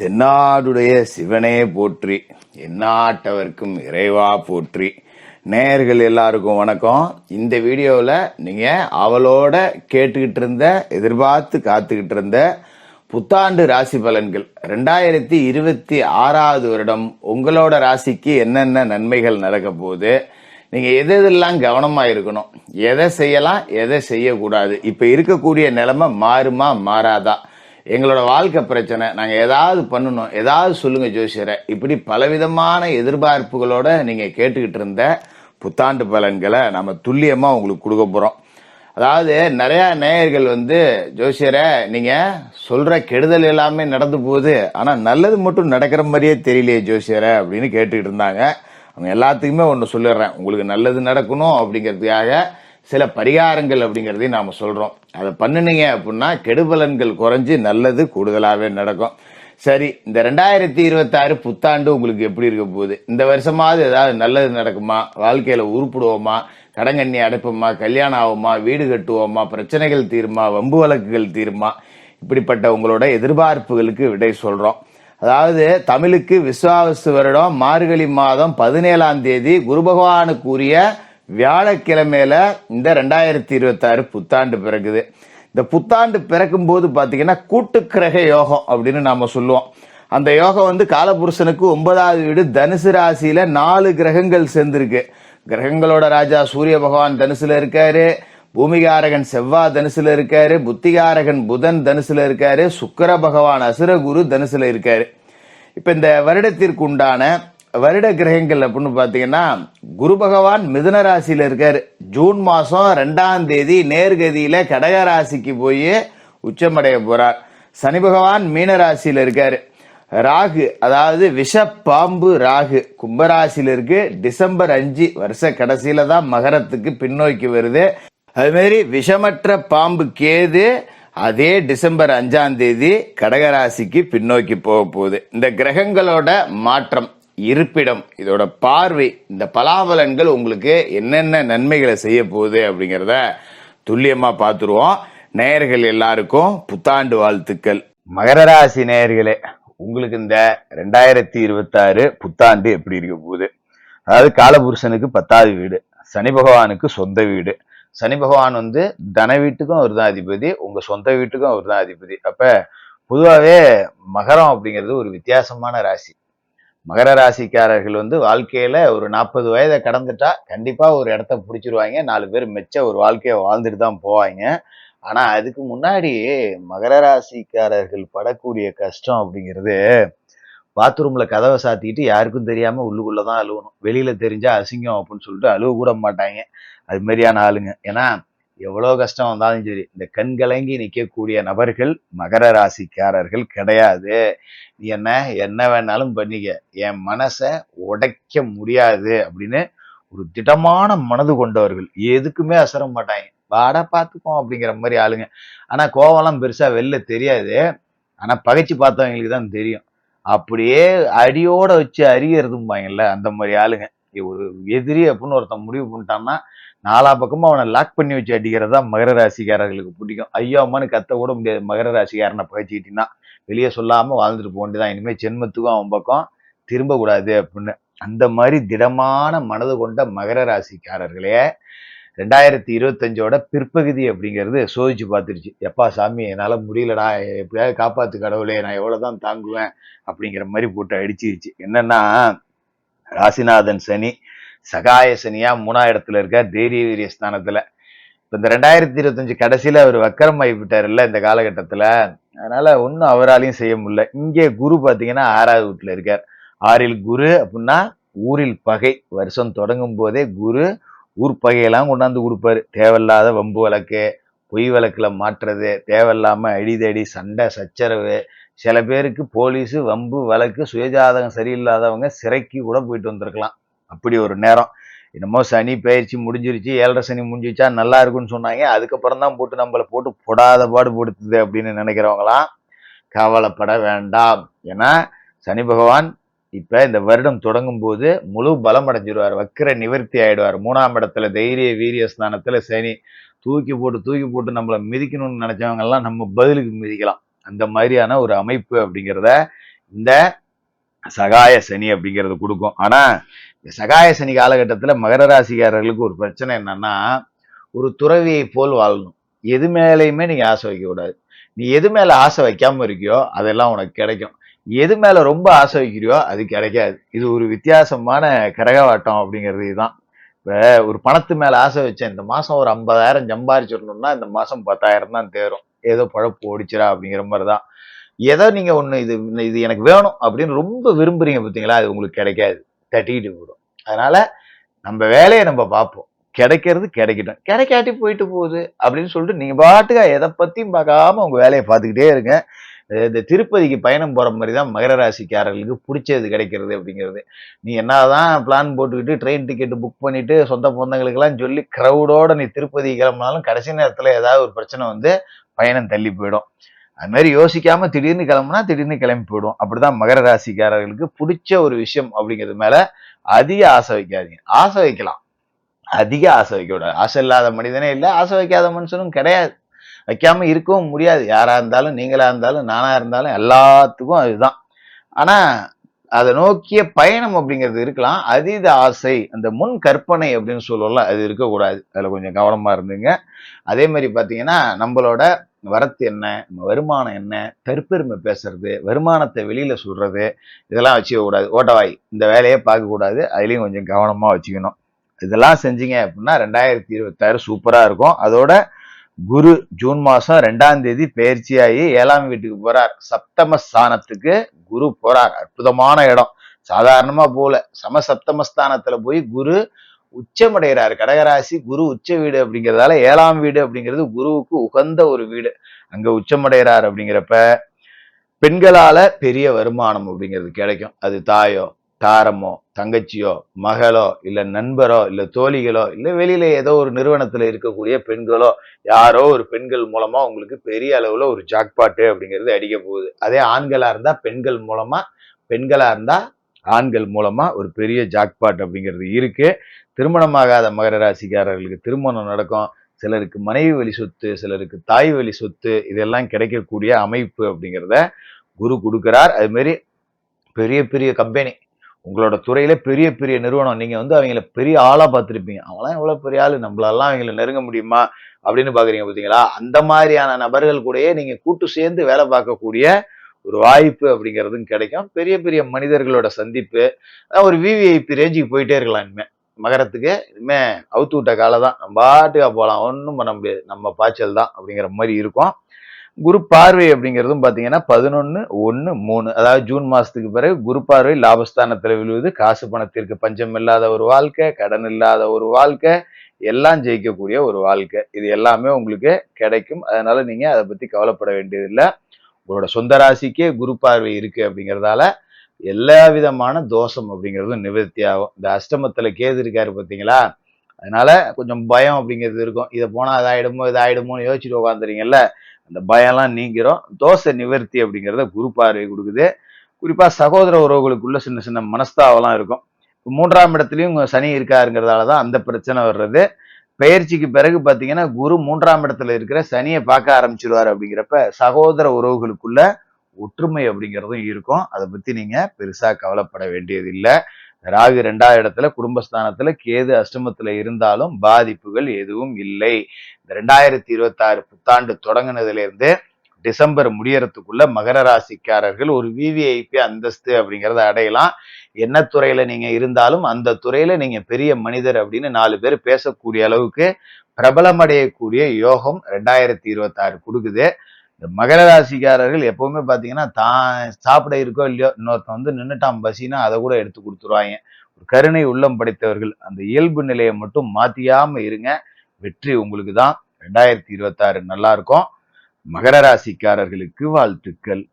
தென்னாடுடைய சிவனே போற்றி எந்நாட்டவர்க்கும் இறைவா போற்றி. நேயர்கள் எல்லாருக்கும் வணக்கம். இந்த வீடியோவில் நீங்கள் அவளோட கேட்டுக்கிட்டு இருந்த எதிர்பார்த்து காத்துக்கிட்டு இருந்த புத்தாண்டு ராசி பலன்கள். ரெண்டாயிரத்தி இருபத்தி ஆறாவது வருடம் உங்களோட ராசிக்கு என்னென்ன நன்மைகள் நடக்க போகுது? நீங்கள் எது எதெல்லாம் கவனமாக இருக்கணும்? எதை செய்யலாம் எதை செய்யக்கூடாது? இப்போ இருக்கக்கூடிய நிலைமை மாறுமா மாறாதா? எங்களோட வாழ்க்கை பிரச்சனை நாங்கள் ஏதாவது பண்ணணும் ஏதாவது சொல்லுங்க ஜோசியரை. இப்படி பலவிதமான எதிர்பார்ப்புகளோட நீங்கள் கேட்டுக்கிட்டு இருந்த புத்தாண்டு பலன்களை நம்ம துல்லியமாக உங்களுக்கு கொடுக்க போகிறோம் அதாவது நிறையா நேயர்கள் வந்து ஜோசியரை நீங்கள் சொல்கிற கெடுதல் எல்லாமே நடந்து போகுது. ஆனால் நல்லது மட்டும் நடக்கிற மாதிரியே தெரியலையே ஜோசியரை அப்படின்னு கேட்டுக்கிட்டு இருந்தாங்க. அவங்க எல்லாத்துக்குமே ஒன்று சொல்லிடுறேன். உங்களுக்கு நல்லது நடக்கணும் அப்படிங்கிறதுக்காக சில பரிகாரங்கள் அப்படிங்கிறதையும் நாம் சொல்கிறோம் அதை பண்ணுனீங்க அப்படின்னா கெடுபலன்கள் குறைஞ்சு நல்லது கூடுதலாகவே நடக்கும். சரி இந்த ரெண்டாயிரத்தி இருபத்தாறு புத்தாண்டு உங்களுக்கு எப்படி இருக்க போகுது? இந்த வருஷமாவது ஏதாவது நல்லது நடக்குமா? வாழ்க்கையில் உருப்பிடுவோமா? கடங்கண்ணி அடைப்போமா? கல்யாணம் ஆகுமா? வீடு கட்டுவோமா? பிரச்சனைகள் தீருமா? வம்பு வழக்குகள் தீருமா? இப்படிப்பட்ட உங்களோட எதிர்பார்ப்புகளுக்கு விடை சொல்கிறோம் அதாவது தமிழுக்கு விஸ்வாவசு வருடம் மார்கழி மாதம் பதினேழாம் தேதி குரு பகவானுக்குரிய வியாழக்கிழமையில இந்த ரெண்டாயிரத்தி இருபத்தாறு புத்தாண்டு பிறகுது. இந்த புத்தாண்டு பிறக்கும் போது பார்த்தீங்கன்னா கூட்டுக்கிரக யோகம் அப்படின்னு நாம சொல்லுவோம். அந்த யோகம் வந்து காலபுருஷனுக்கு ஒன்பதாவது வீடு தனுசு ராசியில நாலு கிரகங்கள் சேர்ந்துருக்கு. கிரகங்களோட ராஜா சூரிய பகவான் தனுசுல இருக்காரு பூமிகாரகன் செவ்வா தனுசுல இருக்காரு புத்திகாரகன் புதன் தனுசுல இருக்காரு சுக்கர பகவான் அசுரகுரு தனுசுல இருக்காரு. இப்ப இந்த வருடத்திற்கு உண்டான வருட கிரகங்கள் அப்படின்னு பார்த்தீங்கன்னா குரு பகவான் மிதுன ராசியில் இருக்கார். ஜூன் மாதம் ரெண்டாம் தேதி நேர்கதியில் கடக ராசிக்கு போய் உச்சமடைய போகிறார் சனி பகவான் மீன ராசியில் இருக்கார். ராகு அதாவது விஷ பாம்பு ராகு கும்பராசியில் இருக்கு. டிசம்பர் அஞ்சு வருஷ கடைசியில தான் மகரத்துக்கு பின்னோக்கி வருது. அதுமாரி விஷமற்ற பாம்பு கேது அதே டிசம்பர் அஞ்சாம் தேதி கடகராசிக்கு பின்னோக்கி போக போகுது. இந்த கிரகங்களோட மாற்றம். இருப்பிடம். இதோட பார்வை இந்த பலாபலன்கள் உங்களுக்கு என்னென்ன நன்மைகளை செய்ய போகுது அப்படிங்கிறத துல்லியமா பார்த்துருவோம். நேயர்கள் எல்லாருக்கும் புத்தாண்டு வாழ்த்துக்கள். மகர ராசி நேயர்களே உங்களுக்கு இந்த ரெண்டாயிரத்தி இருபத்தாறு புத்தாண்டு எப்படி இருக்க போகுது? அதாவது காலபுருஷனுக்கு பத்தாவது வீடு சனி பகவானுக்கு சொந்த வீடு. சனி பகவான் வந்து தன வீட்டுக்கும் அவர் தான் அதிபதி உங்க சொந்த வீட்டுக்கும் அவர் தான் அதிபதி. அப்ப பொதுவாகவே மகரம் அப்படிங்கிறது ஒரு வித்தியாசமான ராசி. மகர ராசிக்காரர்கள் வந்து வாழ்க்கையில் ஒரு நாற்பது வயதை கடந்துட்டா கண்டிப்பாக ஒரு இடத்த பிடிச்சிருவாங்க. நாலு பேர் மெச்ச ஒரு வாழ்க்கையை வாழ்ந்துட்டு தான் போவாங்க. ஆனால் அதுக்கு முன்னாடி மகர ராசிக்காரர்கள் படக்கூடிய கஷ்டம் அப்படிங்கிறது பாத்ரூமில் கதவை சாத்திட்டு யாருக்கும் தெரியாமல் உள்ளுக்குள்ளே தான் அழுவணும். வெளியில் தெரிஞ்சால் அசிங்கம் அப்படின்னு சொல்லிட்டு அழுவ கூட மாட்டாங்க. அது மாதிரியான ஆளுங்க. ஏன்னா எவ்வளோ கஷ்டம் வந்தாலும் சரி இந்த கண்கலங்கி நிற்கக்கூடிய நபர்கள் மகர ராசிக்காரர்கள் கிடையாது. நீ என்ன என்ன வேணாலும் பண்ணிக்க. என் மனசை உடைக்க முடியாது அப்படின்னு ஒரு திடமான மனது கொண்டவர்கள் எதுக்குமே அசர மாட்டாங்க. வாடா பார்த்துக்கோ அப்படிங்கிற மாதிரி ஆளுங்க. ஆனால் கோவம்லாம் பெருசாக வெளில தெரியாது. ஆனால் பகைச்சு பார்த்தவங்களுக்கு தான் தெரியும். அப்படியே அடியோட வச்சு அறியறதும்பாங்கல்ல அந்த மாதிரி ஆளுங்க. ஒரு எதிரி அப்படின்னு ஒருத்தன் முடிவு பண்ணிட்டான்னா நாலா பக்கமும் அவனை லாக் பண்ணி வச்சு அடிக்கிறது தான் மகர ராசிக்காரர்களுக்கு பிடிக்கும். ஐயோ அம்மானு கத்த கூட முடியாது. மகர ராசிக்காரனை பகைச்சிக்கிட்டீங்கன்னா வெளியே சொல்லாமல் வாழ்ந்துட்டு போக வேண்டியதான் இனிமேல் ஜென்மத்துக்கும் அவன் பக்கம் திரும்பக்கூடாது அப்படின்னு. அந்த மாதிரி திடமான மனது கொண்ட மகர ராசிக்காரர்களே ரெண்டாயிரத்தி இருபத்தஞ்சோட பிற்பகுதி அப்படிங்கிறது சோதிச்சு பார்த்துருச்சு. எப்பா சாமி என்னால் முடியலடா. எப்படியாவது காப்பாற்று கடவுளே நான் எவ்வளோதான் தாங்குவேன் அப்படிங்கிற மாதிரி போட்டு அடிச்சிருச்சு. என்னன்னா ராசிநாதன் சனி சகாய சனியா இடத்துல இருக்கார் தைரிய வீரிய ஸ்தானத்துல. இப்ப இந்த ரெண்டாயிரத்தி இருபத்தஞ்சு கடைசியில அவர் வக்கரம் ஆகிவிட்டாருல்ல இந்த காலகட்டத்துல. அதனால ஒன்றும் அவராலையும் செய்ய முடியல. இங்கே குரு பாத்தீங்கன்னா ஆறாவது வீட்டுல இருக்கார். ஆறில் குரு அப்படின்னா ஊரில் பகை. வருஷம் தொடங்கும் போதே குரு ஊர் பகையெல்லாம் கொண்டாந்து கொடுப்பாரு. தேவையில்லாத வம்பு வழக்கு பொய் வழக்குல மாற்றுறது தேவையில்லாம அடிதடி சண்டை சச்சரவு. சில பேருக்கு போலீஸு வம்பு வழக்கு சுயஜாதகம் சரியில்லாதவங்க சிறைக்கு கூட போயிட்டு வந்திருக்கலாம். அப்படி ஒரு நேரம். என்னமோ சனி பயிற்சி முடிஞ்சிருச்சு ஏழரை சனி முடிஞ்சிருச்சா நல்லா இருக்குன்னு சொன்னாங்க. அதுக்கப்புறம் தான் போட்டு நம்மளை போட்டு போடாத பாடு படுத்துது அப்படின்னு நினைக்கிறவங்களாம் கவலைப்பட வேண்டாம். ஏன்னா சனி பகவான் இப்போ இந்த வருடம் தொடங்கும் போது முழு பலம் அடைஞ்சிருவார். வக்கிர நிவர்த்தி ஆயிடுவார். மூணாம் இடத்துல தைரிய வீரிய ஸ்தானத்தில் சனி தூக்கி போட்டு தூக்கி போட்டு நம்மளை மிதிக்கணும்னு நினச்சவங்கெல்லாம் நம்ம பதிலுக்கு மிதிக்கலாம். அந்த மாதிரியான ஒரு அமைப்பு அப்படிங்கிறத இந்த சகாய சனி அப்படிங்கிறது கொடுக்கும். ஆனால் சகாய சனி காலகட்டத்தில் மகர ராசிக்காரர்களுக்கு ஒரு பிரச்சனை என்னன்னா ஒரு துறவியை போல் வாழணும். எது மேலேயுமே நீங்கள் ஆசை வைக்கக்கூடாது நீ எது மேலே ஆசை வைக்காமல் இருக்கியோ அதெல்லாம் உனக்கு கிடைக்கும். எது மேலே ரொம்ப ஆசை வைக்கிறியோ அது கிடைக்காது. இது ஒரு வித்தியாசமான கரகவாட்டம் அப்படிங்கிறது இதுதான். இப்போ ஒரு பணத்து மேலே ஆசை வச்சேன். இந்த மாதம் ஒரு ஐம்பதாயிரம் சம்பாரிச்சிடணும்னா இந்த மாதம் பத்தாயிரம் தான் தேரும். ஏதோ பழப்பு ஓடிச்சிரா அப்படிங்கிற மாதிரி தான் ஏதோ நீங்கள் ஒன்று இது இது எனக்கு வேணும் அப்படின்னு ரொம்ப விரும்புகிறீங்க பார்த்தீங்களா அது உங்களுக்கு கிடைக்காது. தட்டிக்கிட்டு போயிடும். அதனால நம்ம வேலையை நம்ம பார்ப்போம். கிடைக்கிறது கிடைக்கட்டும். கிடைக்காட்டி போயிட்டு போகுது அப்படின்னு சொல்லிட்டு நீங்க பாட்டுக்கா எதை பத்தியும் பார்க்காம உங்க வேலையை பார்த்துக்கிட்டே இருங்க. இந்த திருப்பதிக்கு பயணம் போகிற மாதிரி தான் மகர ராசிக்காரர்களுக்கு பிடிச்சது கிடைக்கிறது அப்படிங்கிறது. நீ என்ன தான் பிளான் போட்டுக்கிட்டு ட்ரெயின் டிக்கெட் புக் பண்ணிட்டு சொந்த பந்தங்களுக்கெல்லாம் சொல்லி க்ரௌடோட நீ திருப்பதி கிளம்புனாலும் கடைசி நேரத்தில் ஏதாவது ஒரு பிரச்சனை வந்து பயணம் தள்ளி போயிடும். அது மாதிரி யோசிக்காம திடீர்னு கிளம்புனா திடீர்னு கிளம்பி போயிடும் அப்படிதான் மகர ராசிக்காரர்களுக்கு பிடிச்ச ஒரு விஷயம் அப்படிங்கிறது மேல அதிக ஆசை வைக்காதீங்க. ஆசை வைக்கலாம். அதிக ஆசை வைக்கக்கூடாது ஆசை இல்லாத மனிதனே இல்லை. ஆசை வைக்காத மனுஷனும் கிடையாது. வைக்காம இருக்கவும் முடியாது. யாரா இருந்தாலும் நீங்களா இருந்தாலும் நானா இருந்தாலும் எல்லாத்துக்கும் அதுதான். ஆனா அதை நோக்கிய பயணம் அப்படிங்கிறது இருக்கலாம். அதீத ஆசை அந்த முன் கற்பனை அப்படின்னு சொல்லலாம் அது இருக்கக்கூடாது. அதுல கொஞ்சம் கவனமா இருந்துங்க. அதே மாதிரி பாத்தீங்கன்னா நம்மளோட வரத்து என்ன நம்ம வருமானம் என்ன தற்பெருமை பேசுறது வருமானத்தை வெளியில சொல்றது இதெல்லாம் வச்சுக்க கூடாது ஓட்டவாய் இந்த வேலையை பார்க்கக்கூடாது அதுலேயும் கொஞ்சம் கவனமாக வச்சுக்கணும். இதெல்லாம் செஞ்சீங்க அப்படின்னா ரெண்டாயிரத்தி இருபத்தாறு சூப்பராக இருக்கும். அதோட குரு ஜூன் மாதம் ரெண்டாம் தேதி பயிற்சியாகி ஏழாம் வீட்டுக்கு போறார். சப்தம ஸ்தானத்துக்கு குரு போறார். அற்புதமான இடம். சாதாரணமா போல. சமசப்தமஸ்தானத்துல போய் குரு உச்சமடைகிறார் கடகராசி குரு உச்ச வீடு அப்படிங்கிறதால ஏழாம் வீடு அப்படிங்கிறது குருவுக்கு உகந்த ஒரு வீடு. அங்க உச்சமடைகிறார் அப்படிங்கிறப்ப பெண்களால பெரிய வருமானம் அப்படிங்கிறது கிடைக்கும். அது தாயோ தாரமோ தங்கச்சியோ மகளோ இல்ல நண்பரோ இல்ல தோழிகளோ இல்ல வெளியில ஏதோ ஒரு நிறுவனத்துல இருக்கக்கூடிய பெண்களோ யாரோ ஒரு பெண்கள் மூலமா உங்களுக்கு பெரிய அளவுல ஒரு ஜாக்பாட்டு அப்படிங்கிறது அடிக்க போகுது. அதே ஆண்களா இருந்தா பெண்கள் மூலமா பெண்களா இருந்தா ஆண்கள் மூலமாக ஒரு பெரிய ஜாக்பாட் அப்படிங்கிறது இருக்கு. திருமணமாகாத மகர ராசிக்காரர்களுக்கு திருமணம் நடக்கும். சிலருக்கு மனைவி வழி சொத்து சிலருக்கு தாய் வழி சொத்து இதெல்லாம் கிடைக்கக்கூடிய அமைப்பு அப்படிங்கிறத குரு கொடுக்குறார். அதுமாரி பெரிய பெரிய கம்பெனி உங்களோட துறையில பெரிய பெரிய நிறுவனம். நீங்க வந்து அவங்கள பெரிய ஆளா பார்த்துருப்பீங்க. அவங்களாம் எவ்வளவு பெரிய ஆளு? நம்மளெல்லாம் அவங்கள நெருங்க முடியுமா? அப்படின்னு பாக்குறீங்க பார்த்தீங்களா? அந்த மாதிரியான நபர்கள் கூடயே நீங்க கூட்டு சேர்ந்து வேலை பார்க்கக்கூடிய ஒரு வாய்ப்பு அப்படிங்கிறதும் கிடைக்கும். பெரிய பெரிய மனிதர்களோட சந்திப்பு. ஒரு விவிஐபி ரேஞ்சுக்கு போயிட்டே இருக்கலாம் இனிமே. மகரத்துக்கு இனிமே அவுத்து விட்ட காலம் தான். நம்ம பாட்டுக்காக போகலாம். ஒன்றும் பண்ண முடியாது. நம்ம பாய்ச்சல் தான் அப்படிங்கிற மாதிரி இருக்கும். குரு பார்வை அப்படிங்கிறதும் பார்த்தீங்கன்னா பதினொன்று ஒன்று மூணு. அதாவது ஜூன் மாதத்துக்கு பிறகு குரு பார்வை லாபஸ்தானத்தில் விழுவது காசு பணத்திற்கு பஞ்சம் இல்லாத ஒரு வாழ்க்கை கடன் இல்லாத ஒரு வாழ்க்கை எல்லாம் ஜெயிக்கக்கூடிய ஒரு வாழ்க்கை. இது எல்லாமே உங்களுக்கு கிடைக்கும். அதனால நீங்கள் அதை பற்றி கவலைப்பட வேண்டியதில்லை. உங்களோட சொந்த ராசிக்கே குரு பார்வை இருக்கு அப்படிங்கிறதால எல்லா விதமான தோஷம் அப்படிங்கிறதும் நிவர்த்தி ஆகும். இந்த அஷ்டமத்துல கேது இருக்காரு பார்த்தீங்களா அதனால கொஞ்சம் பயம் அப்படிங்கிறது இருக்கும். இதை போனால் அதாயிடுமோ இதாயிடுமோன்னு யோசிச்சுட்டு உட்காந்துறீங்கல்ல அந்த பயம்லாம் நீங்கிறோம் தோசை நிவர்த்தி அப்படிங்கிறத குரு பார்வை கொடுக்குது. குறிப்பாக சகோதர உறவுகளுக்குள்ள சின்ன சின்ன மனஸ்தாவெல்லாம் இருக்கும். மூன்றாம் இடத்துலையும் சனி இருக்காருங்கிறதால தான் அந்த பிரச்சனை வர்றது. பயிற்சிக்கு பிறகு பார்த்தீங்கன்னா குரு மூன்றாம் இடத்துல இருக்கிற சனியை பார்க்க ஆரம்பிச்சிருவார் அப்படிங்கிறப்ப சகோதர உறவுகளுக்குள்ள ஒற்றுமை அப்படிங்கிறதும் இருக்கும். அதை பத்தி நீங்க பெருசா கவலைப்பட வேண்டியதில்லை. ராகு ரெண்டாவது இடத்துல குடும்பஸ்தானத்துல கேது அஷ்டமத்துல இருந்தாலும் பாதிப்புகள் எதுவும் இல்லை. இந்த ரெண்டாயிரத்தி இருபத்தி ஆறு புத்தாண்டு தொடங்கினதுல இருந்து டிசம்பர் முடியறதுக்குள்ள மகர ராசிக்காரர்கள் ஒரு விவிஐபி அந்தஸ்து அப்படிங்கிறத அடையலாம். என்ன துறையில நீங்க இருந்தாலும் அந்த துறையில நீங்க பெரிய மனிதர் அப்படின்னு நாலு பேர் பேசக்கூடிய அளவுக்கு பிரபலமடையக்கூடிய யோகம் ரெண்டாயிரத்தி இருபத்தி ஆறு கொடுக்குது. இந்த மகர ராசிக்காரர்கள் எப்பவுமே பாத்தீங்கன்னா தான் சாப்பிட இருக்கோ இல்லையோ இன்னொருத்தன் வந்து நின்றுட்டான் பசினா அதை கூட எடுத்து கொடுத்துருவாங்க. ஒரு கருணை உள்ளம் படைத்தவர்கள் அந்த இயல்பு நிலையை மட்டும் மாத்தியாம இருங்க. வெற்றி உங்களுக்கு தான். ரெண்டாயிரத்தி இருபத்தாறு நல்லா இருக்கும். மகர ராசிக்காரர்களுக்கு வாழ்த்துக்கள்.